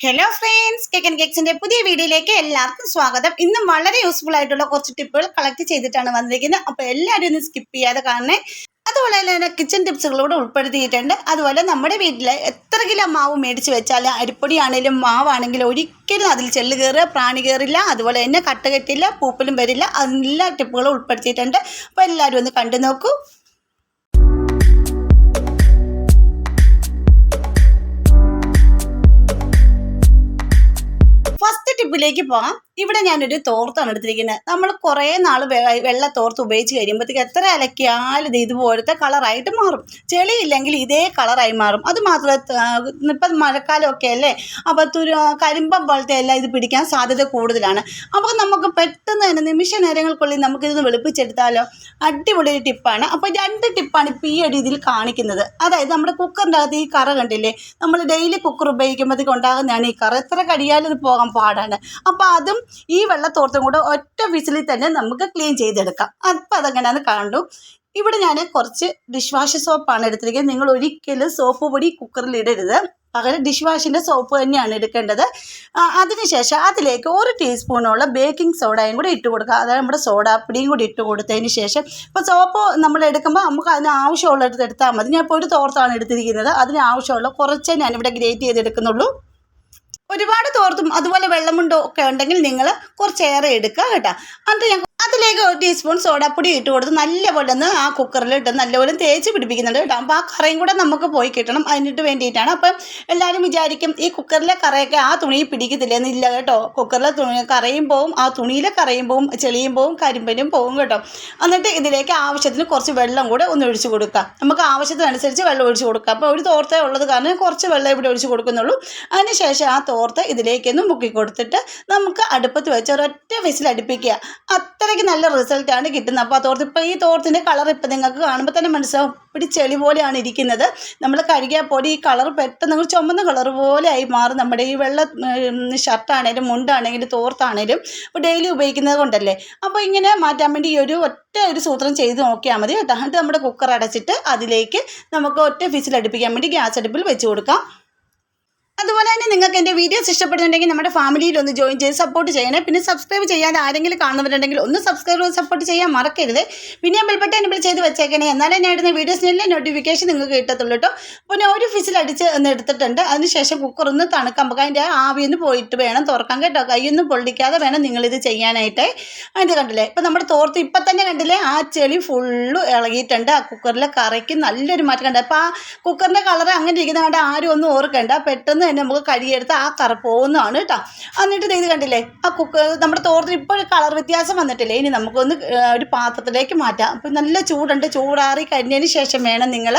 Hello friends കെക്കൻ കേക്സിന്റെ പുതിയ വീഡിയോയിലേക്ക് എല്ലാവർക്കും സ്വാഗതം. ഇന്ന് വളരെ യൂസ്ഫുൾ ആയിട്ടുള്ള കുറച്ച് ടിപ്പുകൾ കളക്ട് ചെയ്തിട്ടാണ് വന്നിരിക്കുന്നത്. അപ്പോൾ എല്ലാവരും ഒന്ന് സ്കിപ്പ് ചെയ്യാതെ കാണണേ. അതുപോലെ തന്നെ കിച്ചൺ ടിപ്സുകളൂടെ ഉൾപ്പെടുത്തിയിട്ടുണ്ട്. അതുപോലെ നമ്മുടെ വീട്ടിലെ എത്ര കിലോ മാവ് മേടിച്ച് വെച്ചാൽ അരിപ്പൊടിയാണെങ്കിലും മാവാണെങ്കിലും ഒരിക്കലും അതിൽ ചെല്ല് കയറുക പ്രാണി കയറില്ല. അതുപോലെ തന്നെ കട്ട കെട്ടില്ല പൂപ്പലും വരില്ല. എല്ലാ ടിപ്പുകളും ഉൾപ്പെടുത്തിയിട്ടുണ്ട്. അപ്പോൾ എല്ലാവരും ഒന്ന് കണ്ടു നോക്കൂ. ടിപ്പിലേക്ക് പോകാം. ഇവിടെ ഞാനൊരു തോർത്താണ് എടുത്തിരിക്കുന്നത്. നമ്മൾ കുറേ നാൾ വെള്ള തോർത്ത് ഉപയോഗിച്ച് കഴിയുമ്പോഴത്തേക്ക് എത്ര അലക്കിയാലും ഇത് ഇതുപോലത്തെ കളറായിട്ട് മാറും. ചെളിയില്ലെങ്കിൽ ഇതേ കളറായി മാറും. അത് മാത്രമല്ല ഇപ്പം മഴക്കാലമൊക്കെ അല്ലേ? അപ്പോൾ തുരു കരിമ്പം പോലത്തെ എല്ലാം ഇത് പിടിക്കാൻ സാധ്യത കൂടുതലാണ്. അപ്പോൾ നമുക്ക് പെട്ടെന്ന് തന്നെ നിമിഷ നേരങ്ങൾക്കുള്ളിൽ നമുക്കിതൊന്ന് വെളുപ്പിച്ചെടുത്താലോ? അടിപൊളി ഒരു ടിപ്പാണ്. അപ്പോൾ രണ്ട് ടിപ്പാണ് ഇപ്പോൾ ഈ ഒരു ഇതിൽ കാണിക്കുന്നത്. അതായത് നമ്മുടെ കുക്കറിന്റെ അകത്ത് ഈ കറ കണ്ടില്ലേ? നമ്മൾ ഡെയിലി കുക്കർ ഉപയോഗിക്കുമ്പോഴത്തേക്ക് ഉണ്ടാകുന്നതാണ് ഈ കറ. എത്ര കടിയാലും ഇത് പോകാൻ പാടാണ്. അപ്പോൾ അതും ഈ വെള്ളത്തോർത്തും കൂടെ ഒറ്റ വിസിലിൽ തന്നെ നമുക്ക് ക്ലീൻ ചെയ്തെടുക്കാം. അപ്പം അതെങ്ങനെയാണെന്ന് കണ്ടു ഇവിടെ ഞാൻ കുറച്ച് ഡിഷ് വാഷ് സോപ്പാണ് എടുത്തിരിക്കുന്നത്. നിങ്ങൾ ഒരിക്കലും സോപ്പ് പൊടി കുക്കറിൽ ഇടരുത്. പകരം ഡിഷ് വാഷിന്റെ സോപ്പ് തന്നെയാണ് എടുക്കേണ്ടത്. അതിനുശേഷം അതിലേക്ക് ഒരു ടീസ്പൂണോളം ബേക്കിംഗ് സോഡയും കൂടി ഇട്ട് കൊടുക്കുക. അതായത് നമ്മുടെ സോഡാപ്പൊടിയും കൂടി ഇട്ട് കൊടുത്തതിന് ശേഷം ഇപ്പോൾ സോപ്പ് നമ്മൾ എടുക്കുമ്പോൾ നമുക്ക് അതിന് ആവശ്യമുള്ളത് എടുത്താൽ മതി. ഞാൻ ഇപ്പോൾ ഒരു തോർത്താണ് എടുത്തിരിക്കുന്നത്. അതിന് ആവശ്യമുള്ള കുറച്ചേ ഞാനിവിടെ ഗ്രേറ്റ് ചെയ്തെടുക്കുന്നുള്ളൂ. ഒരുപാട് തോർത്തും അതുപോലെ വെള്ളമുണ്ടോ ഒക്കെ ഉണ്ടെങ്കിൽ നിങ്ങൾ കുറച്ചേറെ എടുക്കുക കേട്ടോ. എന്നിട്ട് ഞാൻ അതിലേക്ക് ഒരു ടീസ്പൂൺ സോഡാപ്പൊടി ഇട്ട് കൊടുത്ത് നല്ലപോലെ ഒന്ന് ആ കുക്കറിൽ ഇട്ട് നല്ലപോലെ തേച്ച് പിടിപ്പിക്കുന്നുണ്ട് കേട്ടോ. അപ്പോൾ ആ കറയും കൂടെ നമുക്ക് പോയി കിട്ടണം. അതിനിട്ട് വേണ്ടിയിട്ടാണ്. അപ്പം എല്ലാവരും വിചാരിക്കും ഈ കുക്കറിലെ കറയൊക്കെ ആ തുണിയിൽ പിടിക്കത്തില്ലെന്ന് ഇല്ല കേട്ടോ. കുക്കറിലെ തുണി കറയും പോവും ആ തുണിയിലെ കറയും പോവും ചെളിയും പോവും കരിമ്പനും പോവും കേട്ടോ. എന്നിട്ട് ഇതിലേക്ക് ആവശ്യത്തിന് കുറച്ച് വെള്ളം കൂടെ ഒന്ന് ഒഴിച്ച് കൊടുക്കാം. നമുക്ക് ആവശ്യത്തിനനുസരിച്ച് വെള്ളം ഒഴിച്ച് കൊടുക്കാം. അപ്പോൾ ഒരു തോർത്ത ഉള്ളത് കാരണം കുറച്ച് വെള്ളം ഇവിടെ ഒഴിച്ച് കൊടുക്കുന്നുള്ളൂ. അതിനുശേഷം ആ തോർത്ത് ഇതിലേക്കൊന്ന് മുക്കി കൊടുത്തിട്ട് നമുക്ക് അടുപ്പത്ത് വെച്ച് ഒരൊറ്റ വിസിൽ അടുപ്പിക്കുക അത്രയ്ക്ക് നല്ല റിസൾട്ടാണ് കിട്ടുന്നത്. അപ്പോൾ ആ തോർത്ത് ഇപ്പോൾ ഈ തോർത്തിന്റെ കളർ ഇപ്പോൾ നിങ്ങൾക്ക് കാണുമ്പോൾ തന്നെ മനസ്സിലാവും. ഒരു ചെളി പോലെയാണ് ഇരിക്കുന്നത്. നമ്മൾ കഴുകിയാൽ പോലെ ഈ കളർ പെട്ടെന്ന് ചുമന്ന കളർ പോലെ ആയി മാറും നമ്മുടെ ഈ വെള്ള ഷർട്ടാണേലും മുണ്ടാണെങ്കിലും തോർത്താണേലും. ഇപ്പോൾ ഡെയിലി ഉപയോഗിക്കുന്നത് കൊണ്ടല്ലേ? അപ്പോൾ ഇങ്ങനെ മാറ്റാൻ വേണ്ടി ഈ ഒരു ഒറ്റ ഒരു സൂത്രം ചെയ്ത് നോക്കിയാൽ മതി കേട്ടോ. എന്നിട്ട് നമ്മുടെ കുക്കർ അടച്ചിട്ട് അതിലേക്ക് നമുക്ക് ഒറ്റ ഫിസിൽ അടുപ്പിക്കാൻ വേണ്ടി ഗ്യാസ് അടുപ്പിൽ വെച്ച് കൊടുക്കാം. അതുപോലെ തന്നെ നിങ്ങൾക്ക് എന്റെ വീഡിയോസ് ഇഷ്ടപ്പെടുന്നുണ്ടെങ്കിൽ നമ്മുടെ ഫാമിലിയിൽ ഒന്ന് ജോയിൻ ചെയ്ത് സപ്പോർട്ട് ചെയ്യണേ. പിന്നെ സബ്സ്ക്രൈബ് ചെയ്യാതെ ആരെങ്കിലും കാണുന്നവരുണ്ടെങ്കിൽ ഒന്ന് സബ്സ്ക്രൈബ് സപ്പോർട്ട് ചെയ്യാൻ മറക്കരുത്. പിന്നെ ബെൽബട്ടൻ എനബിൾ ചെയ്ത് വെച്ചേക്കണേ. എന്നാലേ ഞാൻ ഇടുന്ന വീഡിയോസിനെല്ലാം നോട്ടിഫിക്കേഷൻ നിങ്ങൾക്ക് കിട്ടത്തുള്ളൂ കേട്ടോ. പിന്നെ ഒരു ഫിസിൽ അടിച്ച് ഒന്ന് എടുത്തിട്ടുണ്ട്. അതിനുശേഷം കുക്കർ ഒന്ന് തണുക്കുമ്പോൾ അതിന്റെ ആവി ഒന്ന് പോയിട്ട് വേണം തുറക്കാൻ കേട്ടോ. കൈയൊന്നും പൊള്ളിക്കാതെ വേണം നിങ്ങളിത് ചെയ്യാനായിട്ട്. അത് കണ്ടില്ലേ? ഇപ്പം നമ്മുടെ തോർത്ത് ഇപ്പം തന്നെ കണ്ടില്ലേ? ആ ചെളി ഫുള്ള് ഇളകിയിട്ടുണ്ട്. ആ കുക്കറിലെ കറിക്ക് നല്ലൊരു മാറ്റം കണ്ടത് അപ്പോൾ ആ കുക്കറിന്റെ കളർ അങ്ങനെ ഇരിക്കുന്നതുകൊണ്ട് ആരും ഒന്നും ഓർക്കണ്ട. പെട്ടെന്ന് തന്നെ നമുക്ക് കഴുകിയെടുത്ത് ആ കറ പോകുന്നതാണ് കേട്ടോ എന്നിട്ട് ഇത് കണ്ടില്ലേ? ആ കുക്ക് നമ്മുടെ തോർത്തിന് ഇപ്പോൾ കളർ വ്യത്യാസം വന്നിട്ടില്ലേ? ഇനി നമുക്കൊന്ന് ഒരു പാത്രത്തിലേക്ക് മാറ്റാം. അപ്പം നല്ല ചൂടുണ്ട്. ചൂടാറി കഴിഞ്ഞതിന് ശേഷം വേണം നിങ്ങൾ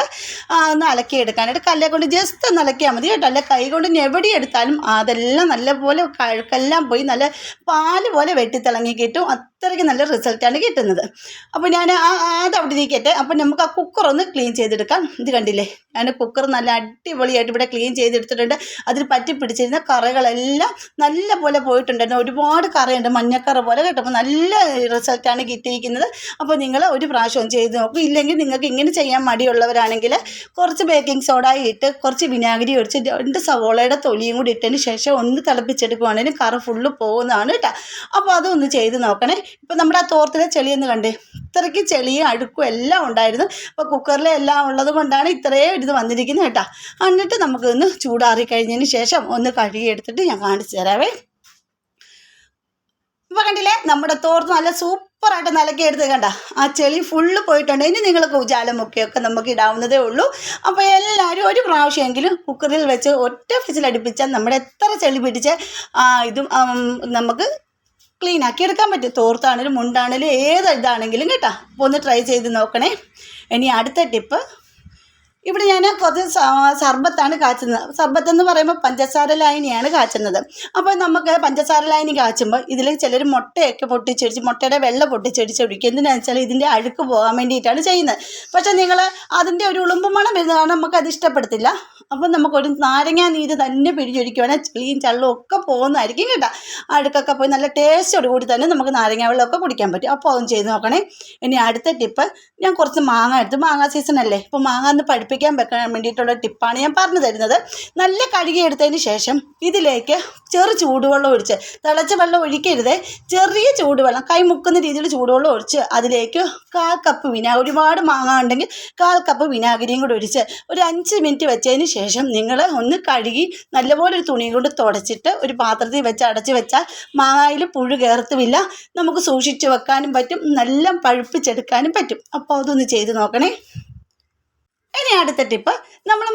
ഒന്ന് അലക്കിയെടുക്കാനായിട്ട്. കല്ലെ കൊണ്ട് ജസ്റ്റ് ഒന്ന് അലക്കിയാൽ മതി കേട്ടോ. അല്ല കൈ കൊണ്ട് ഞെവടി എടുത്താലും അതെല്ലാം നല്ലപോലെ കഴുക്കെല്ലാം പോയി നല്ല പാൽ പോലെ വെട്ടിത്തിളങ്ങി കിട്ടും. അത്രയ്ക്ക് നല്ല റിസൾട്ടാണ് കിട്ടുന്നത്. അപ്പോൾ ഞാൻ ആ അത് അവിടെ ഇരിക്കട്ടെ. അപ്പോൾ നമുക്ക് ആ കുക്കർ ഒന്ന് ക്ലീൻ ചെയ്തെടുക്കാം. ഇത് കണ്ടില്ലേ? ഞാൻ കുക്കർ നല്ല അടിപൊളിയായിട്ട് ഇവിടെ ക്ലീൻ ചെയ്തെടുത്തിട്ടുണ്ട്. അതിൽ പറ്റി പിടിച്ചിരുന്ന കറകളെല്ലാം നല്ല പോലെ പോയിട്ടുണ്ടായിരുന്നു. ഒരുപാട് കറയുണ്ട്. മഞ്ഞക്കറ പോലെ കേട്ടോ അപ്പോൾ നല്ല റിസൾട്ടാണ് കിട്ടിയിരിക്കുന്നത്. അപ്പോൾ നിങ്ങൾ ഒരു പ്രാവശ്യം ചെയ്ത് നോക്കും. ഇല്ലെങ്കിൽ നിങ്ങൾക്ക് ഇങ്ങനെ ചെയ്യാൻ മടിയുള്ളവരാണെങ്കിൽ കുറച്ച് ബേക്കിംഗ് സോഡ ഇട്ട് കുറച്ച് വിനാഗിരി ഒഴിച്ച് രണ്ട് സവോളയുടെ തൊലിയും കൂടി ഇട്ടതിന് ശേഷം ഒന്ന് തിളപ്പിച്ചെടുക്കുവാണെങ്കിൽ കറ ഫുള്ള് പോകുന്നതാണ് കേട്ടോ. അപ്പോൾ അതൊന്ന് ചെയ്ത് നോക്കണേ. ഇപ്പോൾ നമ്മുടെ ആ തോർത്തിലെ ചെളിയൊന്ന് കണ്ടേ. ഇത്രയ്ക്ക് ചെളിയും അഴുക്കും എല്ലാം ഉണ്ടായിരുന്നു. അപ്പോൾ കുക്കറിലെ എല്ലാം ഉള്ളത് കൊണ്ടാണ് ഇത്രയും ഇത് വന്നിരിക്കുന്നത് കേട്ടോ. എന്നിട്ട് നമുക്കൊന്ന് ചൂടാറി കഴിഞ്ഞതിന് ശേഷം ഒന്ന് കഴുകിയെടുത്തിട്ട് ഞാൻ കാണിച്ചു തരാവേ. ഇപ്പോൾ കണ്ടില്ലേ നമ്മുടെ തോർത്ത് നല്ല സൂപ്പറായിട്ട് നിലക്കി എടുത്ത് കണ്ട. ആ ചെളി ഫുള്ള് പോയിട്ടുണ്ട്. ഇനി നിങ്ങൾ ഒക്കെ നമുക്ക് ഇടാവുന്നതേ ഉള്ളൂ. അപ്പോൾ എല്ലാവരും ഒരു പ്രാവശ്യമെങ്കിലും കുക്കറിൽ വെച്ച് ഒറ്റ ഫിസിലടുപ്പിച്ചാൽ നമ്മുടെ എത്ര ചെളി പിടിച്ച് ഇതും നമുക്ക് ക്ലീൻ ആക്കി എടുക്കാൻ പറ്റും. തോർത്താണേലും മുണ്ടാണേലും ഏത് ഇതാണെങ്കിലും കേട്ടോ. അപ്പോൾ ഒന്ന് ട്രൈ ചെയ്ത് നോക്കണേ. ഇനി അടുത്ത ടിപ്പ് ഇവിടെ ഞാൻ കുറച്ച് സർബത്താണ് കാച്ചുന്നത്. സർബത്ത് എന്ന് പറയുമ്പോൾ പഞ്ചസാര ലായനിയാണ് കാച്ചുന്നത്. അപ്പോൾ നമുക്ക് പഞ്ചസാര ലായനി കാച്ചുമ്പോൾ ഇതിൽ ചിലർ മുട്ടയൊക്കെ പൊട്ടിച്ചൊടിച്ച് മുട്ടയുടെ വെള്ളം പൊട്ടിച്ചൊടിച്ച് ഒഴിക്കും എന്തിനാണെന്ന് വെച്ചാൽ ഇതിന്റെ അഴുക്ക് പോകാൻ വേണ്ടിയിട്ടാണ് ചെയ്യുന്നത്. പക്ഷേ നിങ്ങൾ അതിന്റെ ഒരു ഉളുമ്പ് മണം കാരണം നമുക്കത് ഇഷ്ടപ്പെടത്തില്ല. അപ്പം നമുക്കൊരു നാരങ്ങ നീര് തന്നെ പിഴിഞ്ഞൊഴിക്കുവാണെങ്കിൽ ചെളിയും ചള്ളും ഒക്കെ പോകുന്നതായിരിക്കും കേട്ടോ. അഴുക്കൊക്കെ പോയി നല്ല ടേസ്റ്റോട് കൂടി തന്നെ നമുക്ക് നാരങ്ങ വെള്ളമൊക്കെ കുടിക്കാൻ പറ്റും. അപ്പോൾ അതും ചെയ്ത് നോക്കണേ. ഇനി അടുത്ത ടിപ്പ് ഞാൻ കുറച്ച് മാങ്ങ എടുത്ത്. മാങ്ങ സീസൺ അല്ലേ ഇപ്പോൾ മാങ്ങ ഒന്ന് പഴുപ്പി ഉപയോഗിക്കാൻ വെക്കാൻ വേണ്ടിയിട്ടുള്ള ടിപ്പാണ് ഞാൻ പറഞ്ഞു തരുന്നത്. നല്ല കഴുകിയെടുത്തതിന് ശേഷം ഇതിലേക്ക് ചെറു ചൂടുവെള്ളം ഒഴിച്ച് തിളച്ച വെള്ളം ഒഴിക്കരുത്. ചെറിയ ചൂടുവെള്ളം കൈ മുക്കുന്ന രീതിയിൽ ചൂടുവെള്ളം ഒഴിച്ച് അതിലേക്ക് കാൽ കപ്പ് വിനാഗിരി ഒരുപാട് മാങ്ങ ഉണ്ടെങ്കിൽ കാൽ കപ്പ് വിനാഗിരിയും കൂടി ഒഴിച്ച് ഒരു അഞ്ച് മിനിറ്റ് വെച്ചതിന് ശേഷം നിങ്ങൾ ഒന്ന് കഴുകി നല്ലപോലെ ഒരു തുണി കൊണ്ട് തുടച്ചിട്ട് ഒരു പാത്രത്തിൽ വെച്ച് അടച്ച് വെച്ചാൽ മാങ്ങയിൽ പുഴു കയറത്തുമില്ല നമുക്ക് സൂക്ഷിച്ച് വെക്കാനും പറ്റും. നല്ല പഴുപ്പിച്ചെടുക്കാനും പറ്റും. അപ്പോൾ അതൊന്ന് ചെയ്ത് നോക്കണേ. അടുത്ത ടിപ്പ് നമ്മൾ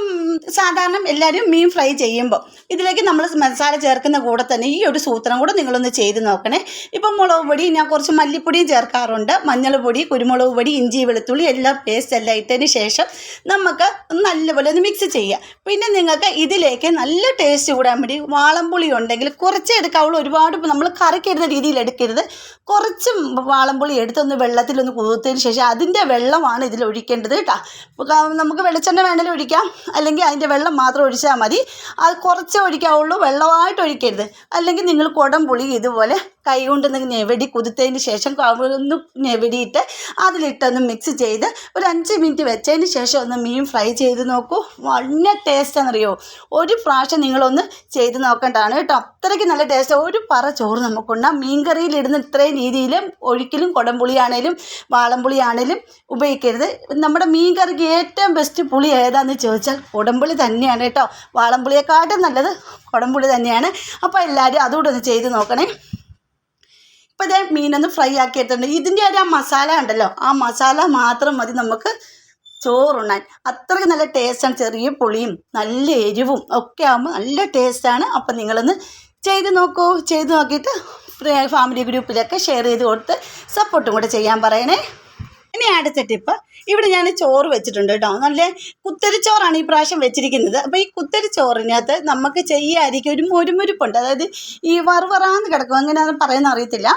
സാധാരണ എല്ലാവരും മീൻ ഫ്രൈ ചെയ്യുമ്പോൾ ഇതിലേക്ക് നമ്മൾ മസാല ചേർക്കുന്ന കൂടെ തന്നെ ഈ ഒരു സൂത്രം കൂടെ നിങ്ങളൊന്ന് ചെയ്ത് നോക്കണേ. ഇപ്പം മുളക് പൊടി ഞാൻ കുറച്ച് മല്ലിപ്പൊടിയും ചേർക്കാറുണ്ട്. മഞ്ഞൾ പൊടി കുരുമുളക് പൊടി ഇഞ്ചി വെളുത്തുള്ളി എല്ലാം പേസ്റ്റ് എല്ലാം ഇട്ടതിന് ശേഷം നമുക്ക് നല്ലപോലെ ഒന്ന് മിക്സ് ചെയ്യുക പിന്നെ നിങ്ങൾക്ക് ഇതിലേക്ക് നല്ല ടേസ്റ്റ് കൂടാൻ വേണ്ടി വാളംപുളി ഉണ്ടെങ്കിൽ കുറച്ച് എടുക്കാവുള്ളൂ ഒരുപാട് നമ്മൾ കറിക്കിടുന്ന രീതിയിൽ എടുക്കരുത്. കുറച്ച് വാളംപുളി എടുത്തൊന്ന് വെള്ളത്തിലൊന്ന് കുതിർത്തതിന് ശേഷം അതിന്റെ വെള്ളമാണ് ഇതിൽ ഒഴിക്കേണ്ടത് കേട്ടോ. നമുക്ക് വെളിച്ചെണ്ണ വേണേലും ഒഴിക്കാം. അല്ലെങ്കിൽ അതിന്റെ വെള്ളം മാത്രം ഒഴിച്ചാൽ മതി. അത് കുറച്ചേ ഒഴിക്കാവുള്ളൂ. വെള്ളമായിട്ട് ഒഴിക്കരുത്. അല്ലെങ്കിൽ നിങ്ങൾ കുടം പുളി ഇതുപോലെ കൈ കൊണ്ട് നെവടി ഞെവടി കുതിർത്തതിന് ശേഷം ഒന്ന് ഞെവടിയിട്ട് അതിലിട്ടൊന്ന് മിക്സ് ചെയ്ത് ഒരു അഞ്ച് മിനിറ്റ് വെച്ചതിന് ശേഷം ഒന്ന് മീൻ ഫ്രൈ ചെയ്ത് നോക്കൂ. വളരെ ടേസ്റ്റാണെന്നറിയോ ഒരു പ്രാവശ്യം നിങ്ങളൊന്ന് ചെയ്ത് നോക്കേണ്ടതാണ് കേട്ടോ. അത്രയ്ക്ക് നല്ല ടേസ്റ്റ് ഒരു പറ ചോറ് നമുക്കുണ്ട്. മീൻ കറിയിലിടുന്ന ഇത്രയും രീതിയിൽ ഒഴിക്കലും കുടംപുളിയാണേലും വാളംപുളിയാണേലും ഉപയോഗിക്കരുത്. നമ്മുടെ മീൻ കറിക്ക് ഏറ്റവും ബെസ്റ്റ് പുളി ഏതാണെന്ന് ചോദിച്ചാൽ കുടംപുളി തന്നെയാണ് കേട്ടോ. വാളംപുളിയെക്കാട്ടും നല്ലത് കുടംപുളി തന്നെയാണ്. അപ്പോൾ എല്ലാവരും അതുകൂടെ ഒന്ന് ചെയ്ത് നോക്കണേ. ഇപ്പോൾ ഇതേ മീനൊന്ന് ഫ്രൈ ആക്കി എടുത്തിട്ടുണ്ട് ഇതിന്റെ ഒരു ആ മസാല ഉണ്ടല്ലോ ആ മസാല മാത്രം മതി നമുക്ക് ചോറുണ്ണാൻ. അത്രയ്ക്ക് നല്ല ടേസ്റ്റാണ് ചെറിയ പുളിയും നല്ല എരിവും ഒക്കെ ആകുമ്പോൾ നല്ല ടേസ്റ്റാണ് അപ്പം നിങ്ങളൊന്ന് ചെയ്ത് നോക്കൂ. ചെയ്ത് നോക്കിയിട്ട് ഫാമിലി ഗ്രൂപ്പിലൊക്കെ ഷെയർ ചെയ്ത് കൊടുത്ത് സപ്പോർട്ടും കൂടെ ചെയ്യാൻ പറയണേ. ഇനി അടുത്ത ടിപ്പ് ഇവിടെ ഞാൻ ചോറ് വെച്ചിട്ടുണ്ട് കേട്ടോ. നല്ല കുത്തരിച്ചോറാണ് ഈ പ്രാവശ്യം വെച്ചിരിക്കുന്നത്. അപ്പോൾ ഈ കുത്തരിച്ചോറിനകത്ത് നമുക്ക് ചെയ്യാതിരിക്കും ഒരു മുരുമുരുപ്പുണ്ട്. അതായത് ഈ വറുവറാന്ന് കിടക്കും. എങ്ങനെയാണെന്ന് പറയുന്ന അറിയത്തില്ല.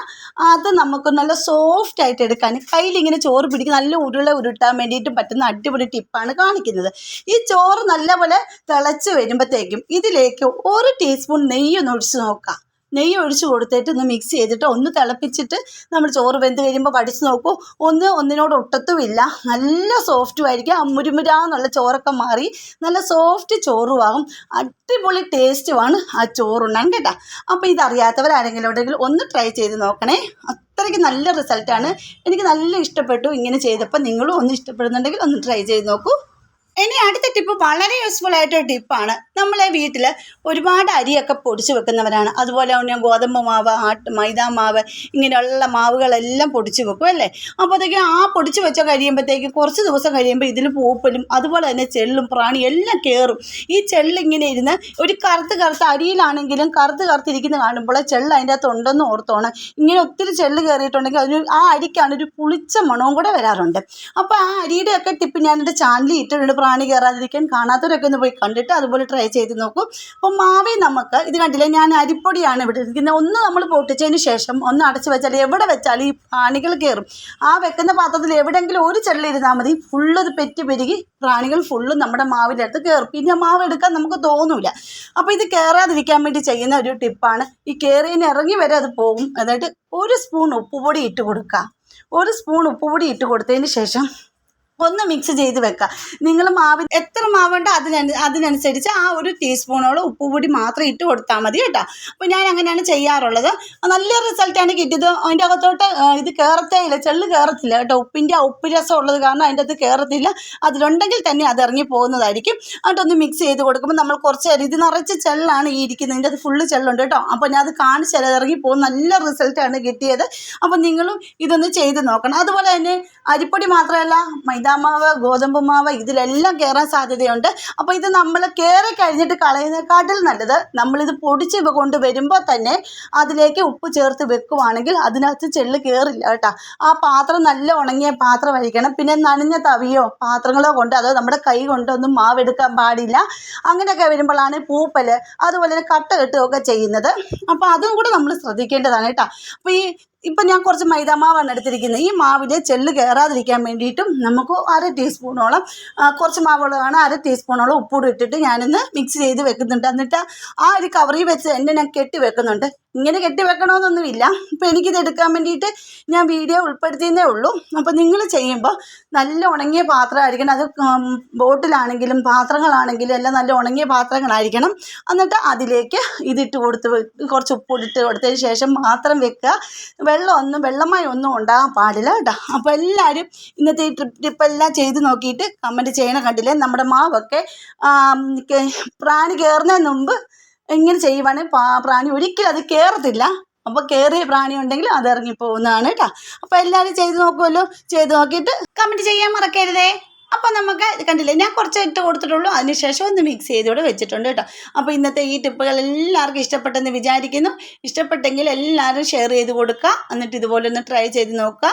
അത് നമുക്ക് നല്ല സോഫ്റ്റ് ആയിട്ട് എടുക്കാൻ കയ്യിലിങ്ങനെ ചോറ് പിടിക്കും. നല്ല ഉരുള ഉരുട്ടാൻ വേണ്ടിയിട്ട് പറ്റുന്ന അടിപൊളി ടിപ്പാണ് കാണിക്കുന്നത്. ഈ ചോറ് നല്ലപോലെ തിളച്ച് വരുമ്പോഴത്തേക്കും ഇതിലേക്ക് ഒരു ടീസ്പൂൺ നെയ്യൊന്ന് ഒഴിച്ച് നോക്കാം. നെയ്യ് ഒഴിച്ച് കൊടുത്തിട്ട് ഒന്ന് മിക്സ് ചെയ്തിട്ട് ഒന്ന് തിളപ്പിച്ചിട്ട് നമ്മൾ ചോറ് വെന്ത് കഴിയുമ്പോൾ കടിച്ച് നോക്കൂ. ഒന്ന് ഒന്നിനോട് ഒട്ടത്തുമില്ല. നല്ല സോഫ്റ്റും ആയിരിക്കും. മുരുമുരാന്നുള്ള ചോറൊക്കെ മാറി നല്ല സോഫ്റ്റ് ചോറുമാകും അടിപൊളി ടേസ്റ്റുമാണ് ആ ചോറുണ്ണാൻ കേട്ടോ. അപ്പോൾ ഇതറിയാത്തവരാരെങ്കിലും ഉണ്ടെങ്കിൽ ഒന്ന് ട്രൈ ചെയ്ത് നോക്കണേ. അത്രയ്ക്ക് നല്ല റിസൾട്ടാണ് എനിക്ക് നല്ല ഇഷ്ടപ്പെട്ടു. ഇങ്ങനെ ചെയ്തപ്പോൾ നിങ്ങളും ഒന്ന് ഇഷ്ടപ്പെടുന്നുണ്ടെങ്കിൽ ഒന്ന് ട്രൈ ചെയ്ത് നോക്കൂ. ഇനി അടുത്ത ടിപ്പ് വളരെ യൂസ്ഫുൾ ആയിട്ടൊരു ടിപ്പാണ് നമ്മളെ വീട്ടിൽ ഒരുപാട് അരിയൊക്കെ പൊടിച്ച് വെക്കുന്നവരാണ്. അതുപോലെ തന്നെ ഗോതമ്പ് മാവ് ആട്ട് മൈദാ മാവ് ഇങ്ങനെയുള്ള മാവുകളെല്ലാം പൊടിച്ച് വെക്കും അല്ലേ? അപ്പോഴത്തേക്കും ആ പൊടിച്ച് വെച്ച കഴിയുമ്പോഴത്തേക്കും കുറച്ച് ദിവസം കഴിയുമ്പോൾ ഇതിൽ പൂപ്പലും അതുപോലെ തന്നെ ചെള്ളും പ്രാണി എല്ലാം കയറും ഈ ചെള്ളിങ്ങനെ ഇരുന്ന് ഒരു കറുത്ത് കറുത്ത അരിയിലാണെങ്കിലും കറുത്ത് കറുത്തിരിക്കുന്ന കാണുമ്പോൾ ചെള്ള് അതിന്റെ അകത്ത് ഉണ്ടെന്ന് ഓർത്തോണം. ഇങ്ങനെ ഒത്തിരി ചെള്ള് കയറിയിട്ടുണ്ടെങ്കിൽ അതിന് ആ അരിക്കാണ് ഒരു പുളിച്ച മണവും കൂടെ വരാറുണ്ട്. അപ്പോൾ ആ അരിയുടെ ഒക്കെ ടിപ്പ് ഞാൻ എന്റെ ചാനലിൽ ഇട്ടിട്ടുണ്ട്. പ്രാണി കയറാതിരിക്കാൻ കാണാത്തവരൊക്കെ ഒന്ന് പോയി കണ്ടിട്ട് അതുപോലെ ട്രൈ ചെയ്ത് നോക്കും. അപ്പോൾ മാവി നമുക്ക് ഇത് കണ്ടില്ലേ? ഞാൻ അരിപ്പൊടിയാണ് ഇവിടെ ഇരിക്കുന്നത്. ഒന്ന് നമ്മൾ പൊട്ടിച്ചതിന് ശേഷം ഒന്ന് അടച്ചു വെച്ചാൽ എവിടെ വെച്ചാലും ഈ പ്രാണികൾ കയറും ആ വെക്കുന്ന പാത്രത്തിൽ എവിടെയെങ്കിലും ഒരു ചെള്ളിരുന്നാൽ മതി. ഫുള്ള് ഇത് പെറ്റി പെരുകി പ്രാണികൾ ഫുള്ളും നമ്മുടെ മാവിന്റെ അടുത്ത് കയറും പിന്നെ മാവ് എടുക്കാൻ നമുക്ക് തോന്നൂല. അപ്പോൾ ഇത് കയറാതിരിക്കാൻ വേണ്ടി ചെയ്യുന്ന ഒരു ടിപ്പാണ് ഈ കയറിയതിന് ഇറങ്ങി വരെ അത് പോകും അതായത് ഒരു സ്പൂൺ ഉപ്പുപൊടി ഇട്ട് കൊടുക്കുക ഒരു സ്പൂൺ ഉപ്പുപൊടി ഇട്ട് കൊടുത്തതിന് ശേഷം ഒന്ന് മിക്സ് ചെയ്ത് വെക്കുക നിങ്ങൾ മാവ് എത്ര മാവുണ്ടോ അതിന അതിനനുസരിച്ച് ആ ഒരു ടീസ്പൂണോളം ഉപ്പുപൊടി മാത്രം ഇട്ട് കൊടുത്താൽ മതി കേട്ടോ. അപ്പോൾ ഞാൻ അങ്ങനെയാണ് ചെയ്യാറുള്ളത് നല്ല റിസൾട്ടാണ് കിട്ടിയത്. അതിന്റെ അകത്തോട്ട് ഇത് കയറത്തേ ഇല്ല ചെള്ള് കയറത്തില്ല കേട്ടോ. ഉപ്പിന്റെ ആ ഉപ്പ് രസം ഉള്ളത് കാരണം അതിന്റെ അത് കയറത്തില്ല അതിലുണ്ടെങ്കിൽ തന്നെ അത് ഇറങ്ങി പോകുന്നതായിരിക്കും. എന്നിട്ടൊന്ന് മിക്സ് ചെയ്ത് കൊടുക്കുമ്പോൾ നമ്മൾ കുറച്ച് നേരം ഇത് നിറച്ച് ചെള്ളാണ് ഈ ഇരിക്കുന്നത്. ഇതിന്റെ അത് ഫുള്ള് ചെള്ളുണ്ട് കേട്ടോ. അപ്പോൾ ഞാൻ അത് കാണിച്ചത് ഇറങ്ങി പോകും നല്ല റിസൾട്ടാണ് കിട്ടിയത്. അപ്പോൾ നിങ്ങളും ഇതൊന്ന് ചെയ്ത് നോക്കണം. അതുപോലെ തന്നെ അരിപ്പൊടി മാത്രമല്ല മൈദാമാവ് ഗോതമ്പ് മാവ് ഇതിലെല്ലാം കയറാൻ സാധ്യതയുണ്ട്. അപ്പോൾ ഇത് നമ്മൾ കയറി കഴിഞ്ഞിട്ട് കളയുന്നതിനെക്കാട്ടിൽ നല്ലത് നമ്മളിത് പൊടിച്ച് കൊണ്ട് വരുമ്പോൾ തന്നെ അതിലേക്ക് ഉപ്പ് ചേർത്ത് വെക്കുവാണെങ്കിൽ അതിനകത്ത് ചെള്ള് കയറില്ല കേട്ടോ. ആ പാത്രം നല്ല ഉണങ്ങിയ പാത്രം പാത്രമായിരിക്കണം. പിന്നെ നനഞ്ഞ തവിയോ പാത്രങ്ങളോ കൊണ്ട് അതോ നമ്മുടെ കൈ കൊണ്ടൊന്നും മാവെടുക്കാൻ പാടില്ല. അങ്ങനെയൊക്കെ വരുമ്പോഴാണ് പൂപ്പൽ അതുപോലെ കട്ട കെട്ടുകയൊക്കെ ചെയ്യുന്നത്. അപ്പോൾ അതും കൂടെ നമ്മൾ ശ്രദ്ധിക്കേണ്ടതാണ് കേട്ടോ. അപ്പോൾ ഈ ഇപ്പം ഞാൻ കുറച്ച് മൈദാമാവാണ് എടുത്തിരിക്കുന്നത്. ഈ മാവിൽ ചെല്ല് കയറാതിരിക്കാൻ വേണ്ടിയിട്ടും നമുക്ക് അര ടീസ്പൂണോളം കുറച്ച് മാവുള്ളതാണ് അര ടീസ്പൂണോളം ഉപ്പൂടി ഇട്ടിട്ട് ഞാനിന്ന് മിക്സ് ചെയ്ത് വെക്കുന്നുണ്ട്. എന്നിട്ട് ആ ഒരു കവറിൽ വെച്ച് എന്നെ ഞാൻ കെട്ടി വെക്കുന്നുണ്ട്. ഇങ്ങനെ കെട്ടിവെക്കണമെന്നൊന്നുമില്ല അപ്പോൾ എനിക്കിത് എടുക്കാൻ വേണ്ടിയിട്ട് ഞാൻ വീഡിയോ ഉൾപ്പെടുത്തിയെന്നേ ഉള്ളൂ. അപ്പോൾ നിങ്ങൾ ചെയ്യുമ്പോൾ നല്ല ഉണങ്ങിയ പാത്രമായിരിക്കണം. അത് ബോട്ടിലാണെങ്കിലും പാത്രങ്ങളാണെങ്കിലും എല്ലാം നല്ല ഉണങ്ങിയ പാത്രങ്ങളായിരിക്കണം. എന്നിട്ട് അതിലേക്ക് ഇതിട്ട് കൊടുത്ത് കുറച്ച് ഉപ്പ് ഇട്ട് കൊടുത്തതിന് ശേഷം മാത്രം വെക്കുക. വെള്ളമൊന്നും വെള്ളമായി ഒന്നും ഉണ്ടാകാൻ പാടില്ല കേട്ടോ. അപ്പോൾ എല്ലാവരും ഇന്നത്തെ ഈ ട്രിപ്പ് ട്രിപ്പെല്ലാം ചെയ്ത് നോക്കിയിട്ട് കമന്റ് ചെയ്യണം കണ്ടില്ലേ? നമ്മുടെ മാവൊക്കെ പ്രാണി കയറുന്നതിന് മുമ്പ് ഇങ്ങനെ ചെയ്യുവാണെങ്കിൽ പ്രാണി ഒരിക്കലും അത് കയറത്തില്ല അപ്പോൾ കയറിയ പ്രാണി ഉണ്ടെങ്കിൽ അത് ഇറങ്ങിപ്പോകുന്നതാണ് കേട്ടോ അപ്പോൾ എല്ലാവരും ചെയ്ത് നോക്കുമല്ലോ ചെയ്ത് നോക്കിയിട്ട് കമന്റ് ചെയ്യാൻ മറക്കരുതേ. അപ്പോൾ നമുക്ക് കണ്ടില്ലേ? ഞാൻ കുറച്ച് ഇട്ട് കൊടുത്തിട്ടുള്ളൂ. അതിനുശേഷം ഒന്ന് മിക്സ് ചെയ്തുകൂടെ വെച്ചിട്ടുണ്ട് കേട്ടോ അപ്പോൾ ഇന്നത്തെ ഈ ടിപ്പുകൾ എല്ലാവർക്കും ഇഷ്ടപ്പെട്ടെന്ന് വിചാരിക്കുന്നു. ഇഷ്ടപ്പെട്ടെങ്കിൽ എല്ലാവരും ഷെയർ ചെയ്ത് കൊടുക്കുക. എന്നിട്ട് ഇതുപോലെ ഒന്ന് ട്രൈ ചെയ്ത് നോക്കുക.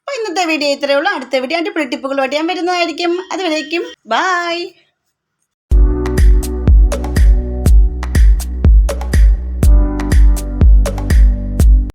അപ്പോൾ ഇന്നത്തെ വീഡിയോ ഇത്രയേ ഉള്ളൂ. അടുത്ത വീഡിയോ അടിപൊളി ടിപ്പുകളുമായിട്ട് ഞാൻ വരുന്നതായിരിക്കും. അതുവരേക്കും. ബായ്